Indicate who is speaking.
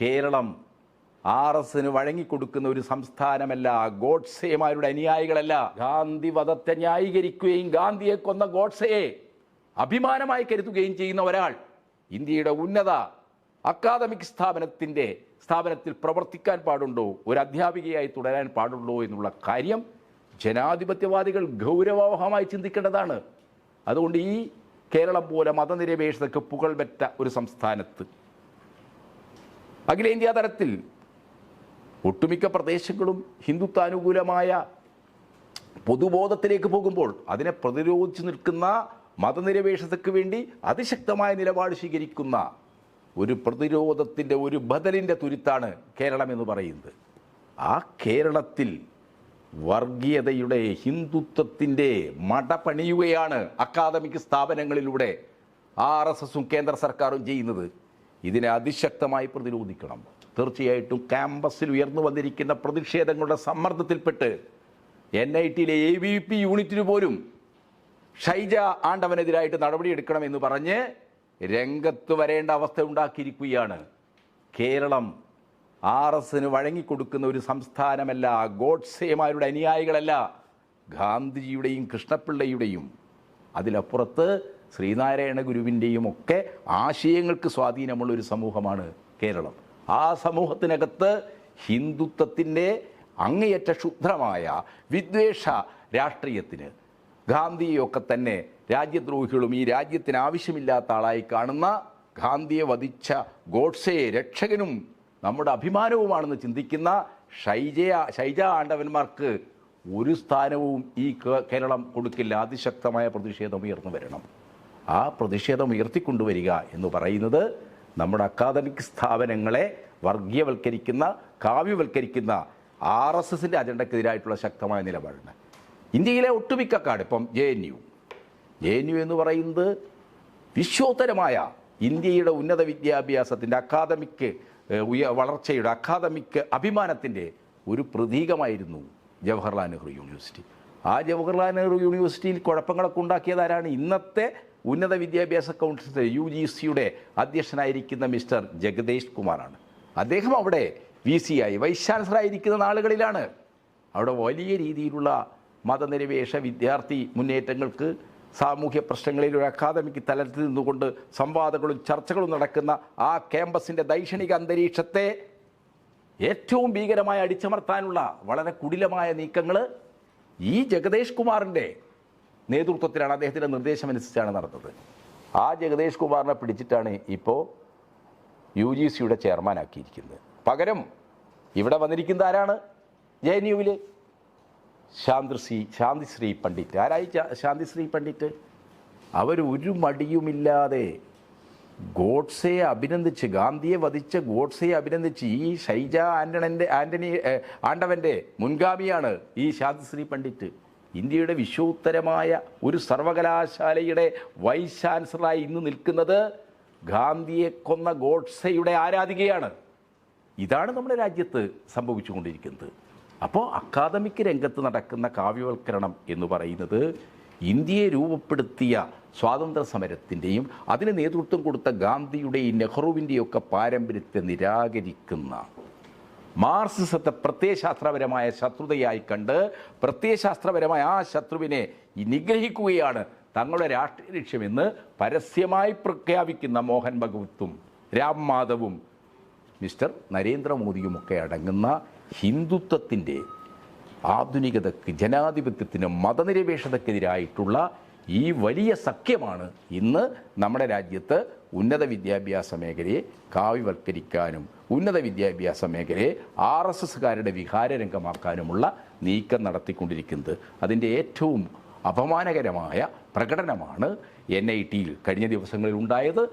Speaker 1: Keralam R എസിന് വഴങ്ങിക്കൊടുക്കുന്ന ഒരു സംസ്ഥാനമല്ല ഗോഡ്സെമാരുടെ അനുയായികളല്ല. ഗാന്ധി വധത്തെ ന്യായീകരിക്കുകയും ഗാന്ധിയെ കൊന്ന ഗോഡ്സയെ അഭിമാനമായി കരുതുകയും ചെയ്യുന്ന ഒരാൾ ഇന്ത്യയുടെ ഉന്നത അക്കാദമിക് സ്ഥാപനത്തിന്റെ സ്ഥാപനത്തിൽ പ്രവർത്തിക്കാൻ പാടുണ്ടോ ഒരു അധ്യാപികയായി തുടരാൻ പാടുള്ളൂ എന്നുള്ള കാര്യം ജനാധിപത്യവാദികൾ ഗൗരവമായി ചിന്തിക്കേണ്ടതാണ്. അതുകൊണ്ട് ഈ കേരളം പോലെ മതനിരപേക്ഷതയ്ക്ക് പുകൾപെറ്റ ഒരു സംസ്ഥാനത്ത് അഖിലേന്ത്യാ തലത്തിൽ ഒട്ടുമിക്ക പ്രദേശങ്ങളും ഹിന്ദുത്വാനുകൂലമായ പൊതുബോധത്തിലേക്ക് പോകുമ്പോൾ അതിനെ പ്രതിരോധിച്ചു നിൽക്കുന്ന മതനിരപേക്ഷതയ്ക്ക് വേണ്ടി അതിശക്തമായ നിലപാട് സ്വീകരിക്കുന്ന ഒരു പ്രതിരോധത്തിന്റെ ഒരു ബദലിന്റെ തുരുത്താണ് കേരളം എന്ന് പറയുന്നത്. ആ കേരളത്തിൽ വർഗീയതയുടെ ഹിന്ദുത്വത്തിന്റെ മട പണിയുകയാണ് അക്കാദമിക് സ്ഥാപനങ്ങളിലൂടെ ആർ എസ് എസും കേന്ദ്ര സർക്കാരും ചെയ്യുന്നത്. ഇതിനെ അതിശക്തമായി പ്രതിരോധിക്കണം. തീർച്ചയായിട്ടും ക്യാമ്പസിൽ ഉയർന്നു വന്നിരിക്കുന്ന പ്രതിഷേധങ്ങളുടെ സമ്മർദ്ദത്തിൽപ്പെട്ട് എൻ ഐ ടിയിലെ എ വി പി യൂണിറ്റിന് പോലും ഷൈജ ആണ്ടവനെതിരായിട്ട് നടപടിയെടുക്കണമെന്ന് പറഞ്ഞ് രംഗത്ത് വരേണ്ട അവസ്ഥ ഉണ്ടാക്കിയിരിക്കുകയാണ്. കേരളം ആർ എസിന് വഴങ്ങിക്കൊടുക്കുന്ന ഒരു സംസ്ഥാനമല്ല ഗോഡ്സേമാരുടെ അനുയായികളല്ല ഗാന്ധിജിയുടെയും കൃഷ്ണപിള്ളയുടെയും. അതിലപ്പുറത്ത് ശ്രീനാരായണ ഗുരുവിന്റെയും ഒക്കെ ആശയങ്ങൾക്ക് സ്വാധീനമുള്ള ഒരു സമൂഹമാണ് കേരളം. ആ സമൂഹത്തിനകത്ത് ഹിന്ദുത്വത്തിന്റെ അങ്ങേയറ്റ ക്ഷുദ്രമായ വിദ്വേഷ രാഷ്ട്രീയത്തിന് ഗാന്ധിയൊക്കെ തന്നെ രാജ്യദ്രോഹികളും ഈ രാജ്യത്തിന് ആവശ്യമില്ലാത്ത ആളായി കാണുന്ന ഗാന്ധിയെ വധിച്ച ഗോഡ്സയെ രക്ഷകനും നമ്മുടെ അഭിമാനവുമാണെന്ന് ചിന്തിക്കുന്ന ഷൈജയ ഷൈജ ആണ്ടവന്മാർക്ക് ഒരു സ്ഥാനവും ഈ കേരളം കൊടുക്കില്ല. അതിശക്തമായ പ്രതിഷേധം ഉയർന്നു വരണം. ആ പ്രതിഷേധം ഉയർത്തിക്കൊണ്ടുവരിക എന്ന് പറയുന്നത് നമ്മുടെ അക്കാദമിക് സ്ഥാപനങ്ങളെ വർഗീയവൽക്കരിക്കുന്ന കാവ്യവൽക്കരിക്കുന്ന ആർ എസ് എസിന്റെ അജണ്ടക്കെതിരായിട്ടുള്ള ശക്തമായ നിലപാടാണ്. ഇന്ത്യയിലെ ഒട്ടുമിക്ക കാട് ഇപ്പം J N U. J N U എന്ന് പറയുന്നത് വിശ്വോത്തരമായ ഇന്ത്യയുടെ ഉന്നത വിദ്യാഭ്യാസത്തിന്റെ അക്കാദമിക് ഉയ വളർച്ചയുടെ അക്കാദമിക് അഭിമാനത്തിന്റെ ഒരു പ്രതീകമായിരുന്നു ജവഹർലാൽ നെഹ്റു യൂണിവേഴ്സിറ്റി. ആ ജവഹർലാൽ നെഹ്റു യൂണിവേഴ്സിറ്റിയിൽ കുഴപ്പങ്ങളൊക്കെ ഉണ്ടാക്കിയത് ആരാണ്? ഇന്നത്തെ ഉന്നത വിദ്യാഭ്യാസ കൗൺസിൽ യു ജി സിയുടെ അധ്യക്ഷനായിരിക്കുന്ന മിസ്റ്റർ ജഗദേഷ് കുമാറാണ്. അദ്ദേഹം അവിടെ വി സി ആയി വൈസ് ചാൻസലറായിരിക്കുന്ന നാളുകളിലാണ്. അവിടെ വലിയ രീതിയിലുള്ള മതനിരപേക്ഷ വിദ്യാർത്ഥി മുന്നേറ്റങ്ങൾക്ക് സാമൂഹ്യ പ്രശ്നങ്ങളിൽ ഒരു അക്കാദമിക് തലത്തിൽ നിന്നുകൊണ്ട് സംവാദങ്ങളും ചർച്ചകളും നടക്കുന്ന ആ ക്യാമ്പസിന്റെ ദൈക്ഷണിക അന്തരീക്ഷത്തെ ഏറ്റവും ഭീകരമായി അടിച്ചമർത്താനുള്ള വളരെ കുടിലമായ നീക്കങ്ങൾ ഈ ജഗദേഷ് കുമാറിന്റെ നേതൃത്വത്തിലാണ് അദ്ദേഹത്തിന്റെ നിർദ്ദേശമനുസരിച്ചാണ് നടന്നത്. ആ ജഗദേഷ് കുമാറിനെ പിടിച്ചിട്ടാണ് ഇപ്പോൾ യു ജി സിയുടെ ചെയർമാനാക്കിയിരിക്കുന്നത് പകരം ഇവിടെ വന്നിരിക്കുന്ന ആരാണ്? ജെ എൻ യുവിൽ ശാന്തിശ്രീ ശാന്തിശ്രീ പണ്ഡിറ്റ്. ആരായി ശാന്തിശ്രീ പണ്ഡിറ്റ്? അവരൊരു മടിയുമില്ലാതെ ഗോഡ്സയെ അഭിനന്ദിച്ച് ഗാന്ധിയെ വധിച്ച ഗോഡ്സയെ അഭിനന്ദിച്ച് ഈ ഷൈജ ആന്റണന്റെ ആന്റണി ആണ്ടവന്റെ മുൻഗാമിയാണ് ഈ ശാന്തിശ്രീ പണ്ഡിറ്റ്. ഇന്ത്യയുടെ വിശ്വോത്തരമായ ഒരു സർവകലാശാലയുടെ വൈസ് ചാൻസലറായി ഇന്ന് നിൽക്കുന്നത് ഗാന്ധിയെ കൊന്ന ഗോഡ്സയുടെ ആരാധികയാണ്. ഇതാണ് നമ്മുടെ രാജ്യത്ത് സംഭവിച്ചുകൊണ്ടിരിക്കുന്നത്. അപ്പോൾ അക്കാദമിക് രംഗത്ത് നടക്കുന്ന കാവ്യവൽക്കരണം എന്ന് പറയുന്നത് ഇന്ത്യയെ രൂപപ്പെടുത്തിയ സ്വാതന്ത്ര്യ സമരത്തിന്റെയും അതിന് നേതൃത്വം കൊടുത്ത ഗാന്ധിയുടെയും നെഹ്റുവിന്റെയും ഒക്കെ പാരമ്പര്യത്തെ നിരാകരിക്കുന്ന മാർസിസത്തെ പ്രത്യയശാസ്ത്രപരമായ ശത്രുതയായി കണ്ട് പ്രത്യയശാസ്ത്രപരമായ ആ ശത്രുവിനെ നിഗ്രഹിക്കുകയാണ് തങ്ങളുടെ രാഷ്ട്രീയ ലക്ഷ്യമെന്ന് പരസ്യമായി പ്രഖ്യാപിക്കുന്ന മോഹൻ ഭഗവത്തും രാം മാധവും. മിസ്റ്റർ നരേന്ദ്രമോദിയുമൊക്കെ അടങ്ങുന്ന ഹിന്ദുത്വത്തിന്റെ ആധുനികതയ്ക്ക് ജനാധിപത്യത്തിന് മതനിരപേക്ഷതക്കെതിരായിട്ടുള്ള ഈ വലിയ സഖ്യമാണ് ഇന്ന് നമ്മുടെ രാജ്യത്ത് ഉന്നത വിദ്യാഭ്യാസ മേഖലയെ കാവ്യവൽക്കരിക്കാനും ഉന്നത വിദ്യാഭ്യാസ മേഖലയെ ആർ എസ് എസ്സുകാരുടെ വിഹാരരംഗമാക്കാനുമുള്ള നീക്കം നടത്തിക്കൊണ്ടിരിക്കുന്നത്. അതിന്റെ ഏറ്റവും അപമാനകരമായ പ്രകടനമാണ് എൻ ഐ ടിയിൽ കഴിഞ്ഞ ദിവസങ്ങളിൽ ഉണ്ടായത്.